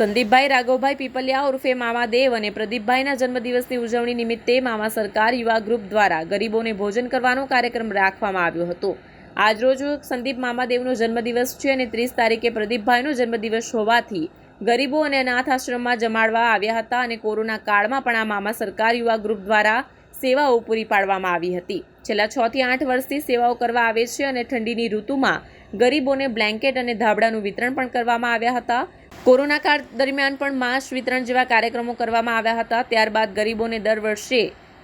સંદીપભાઈ રાઘવભાઈ પીપલિયા ઉર્ફે મામા દેવ અને પ્રદીપભાઈના જન્મદિવસની ઉજવણી નિમિત્તે મામા સરકાર યુવા ગ્રુપ દ્વારા ગરીબોને ભોજન કરવાનો કાર્યક્રમ રાખવામાં આવ્યો હતો. આજરોજ સંદીપ મામાદેવનો જન્મદિવસ છે અને ત્રીસ તારીખે પ્રદીપભાઈનો જન્મદિવસ હોવાથી ગરીબો અને અનાથ આશ્રમમાં જમાડવા આવ્યા હતા અને કોરોના કાળમાં પણ આ મામા સરકાર યુવા ગ્રુપ દ્વારા સેવાઓ પૂરી પાડવામાં આવી હતી. છેલ્લા છ થી આઠ વર્ષથી સેવાઓ કરવા આવે છે અને ઠંડીની ઋતુમાં ગરીબોને બ્લેન્કેટ અને ધાબળાનું વિતરણ પણ કરવામાં આવ્યા હતા. કોરોના કાળ દરમિયાન પણ માંસ વિતરણ જેવા કાર્યક્રમો કરવામાં આવ્યા હતા. ત્યારબાદ ગરીબોને દર વર્ષે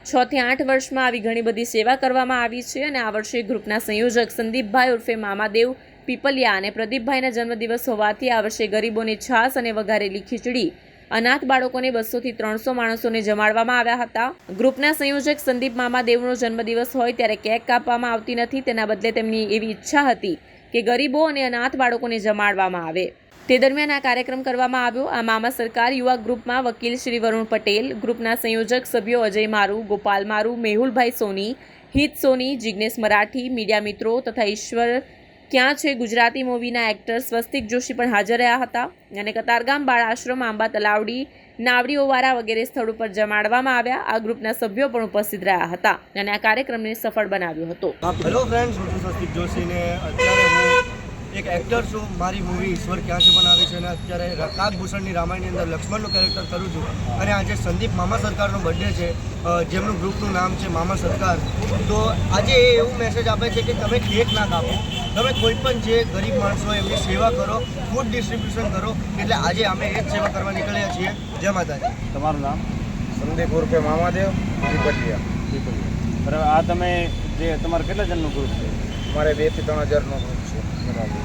છ થી આઠ વર્ષમાં આવી ઘણી બધી સેવા કરવામાં આવી છે અને આ વર્ષે ગ્રુપના સંયોજક સંદીપભાઈ ઉર્ફે મામાદેવ પીપલિયા અને પ્રદીપભાઈના જન્મદિવસ હોવાથી આ વર્ષે ગરીબોને છાસ અને વઘારેલી ખીચડી, અનાથ બાળકોને બસોથી ત્રણસો માણસોને જમાડવામાં આવ્યા હતા. ગ્રુપના સંયોજક સંદીપ મામાદેવનો જન્મદિવસ હોય ત્યારે કેક કાપવામાં આવતી નથી. તેના બદલે તેમની એવી ઈચ્છા હતી કે ગરીબો અને અનાથ બાળકોને જમાડવામાં આવે. તે દરમિયાન આ કાર્યક્રમ કરવામાં આવ્યો. આ મામા સરકાર યુવા ગ્રુપમાં વકીલ શ્રી વરુણ પટેલ, ગ્રુપના સંયોજક સભ્યો અજય મારુ, ગોપાલ મારુ, મેહુલભાઈ સોની, હિત સોની જિજ્ઞેશ મરાઠી, મીડિયા મિત્રો તથા ઈશ્વર ક્યાં છે ગુજરાતી મૂવીના એક્ટર સ્વસ્તિક જોશી પણ હાજર રહ્યા હતા અને કતારગામ બાળ આશ્રમ, આંબા તલાવડી નાવડીઓવાળા વગેરે સ્થળ ઉપર જમાડવામાં આવ્યા. આ ગ્રુપના સભ્યો પણ ઉપસ્થિત રહ્યા હતા અને આ કાર્યક્રમને સફળ બનાવ્યો હતો. હેલો ફ્રેન્ડ્સ સ્વસ્તિક જોશીને. અત્યારે એક એક્ટર છું મારી મૂવી ઈશ્વર ક્યાં છે બનાવી છે અને અત્યારે કાકભૂષણની રામાયણની અંદર લક્ષ્મણનું કેરેક્ટર કરું છું. અને આજે સંદીપ મામા સરકારનો બર્થડે છે જેમનું ગ્રુપનું નામ છે મામા સરકાર. તો આજે એ એવું મેસેજ આપે છે કે તમે કેક ના કાપો. તમે કોઈ પણ જે ગરીબ માણસો હોય એમની સેવા કરો ફૂડ ડિસ્ટ્રીબ્યુશન કરો. એટલે આજે અમે એ જ સેવા કરવા નીકળ્યા છીએ. જય માતાજી. તમારું નામ? સંદીપ ઉર્ફે મામાદેવ પીપલિયા બરાબર. આ તમે જે તમારે કેટલા જણનું ગ્રુપ છે? મારે બેથી ત્રણ હજારનું ગ્રુપ છે. બરાબર.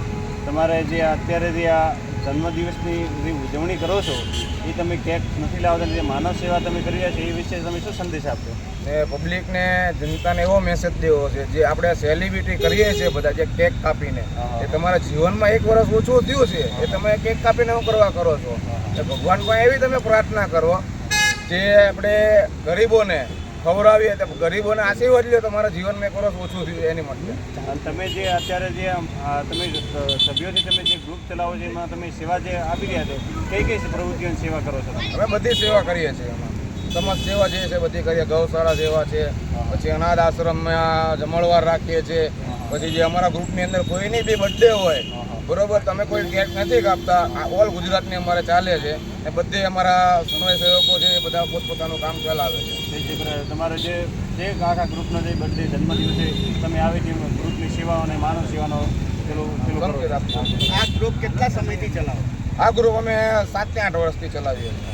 તમારે જે અત્યારે જે આ જન્મદિવસની જે ઉજવણી કરો છો એ તમે કેક નથી લાવતા જે માનવ સેવા તમે કરી રહ્યા છો એ વિશે તમે શું સંદેશ આપશો? ને પબ્લિકને જનતાને એવો મેસેજ દેવો છે જે આપણે સેલિબ્રિટી કરીએ છીએ બધા જે કેક કાપીને એ તમારા જીવનમાં એક વર્ષ ઓછું થયું છે એ તમે કેક કાપીને હું કરવા કરો છો? ભગવાન પાસે એવી તમે પ્રાર્થના કરો જે આપણે ગરીબોને ખવડાવીએ તો ગરીબોને આશીર્વાદ લ્યો તમારા જીવનમાં એક વર્ષ ઓછું થયું એની માટે તમે જે અત્યારે જે તમે સભ્યોથી તમે જે ગ્રુપ ચલાવો છો એમાં તમે સેવા જે આપી રહ્યા છો કઈ કઈ પ્રવૃત્તિઓની સેવા કરો છો અમે બધી સેવા કરીએ છીએ એમાં. સમાજ સેવા જે છે બધી કરીએ. ગૌશાળા સેવા છે પછી અનાથ આશ્રમમાં જમણવાર રાખીએ છીએ. પછી જે અમારા ગ્રુપની અંદર કોઈની બી બર્થડે હોય. બરોબર તમે કોઈ કેક નથી કાપતા. આ ઓલ ગુજરાતની અમારે ચાલે છે. ને બધે અમારા સ્વયંસેવકો છે એ બધા પોતપોતાનું કામ ચલાવે છે. તમારે જે જે આખા ગ્રુપનો જે બર્થડે જન્મદિવસે તમે આવી રીતે ગ્રુપની સેવાઓ અને માનવ સેવાનો પેલું. આ ગ્રુપ કેટલા સમયથી ચલાવો? આ ગ્રુપ અમે સાતથી આઠ વર્ષથી ચલાવીએ છીએ.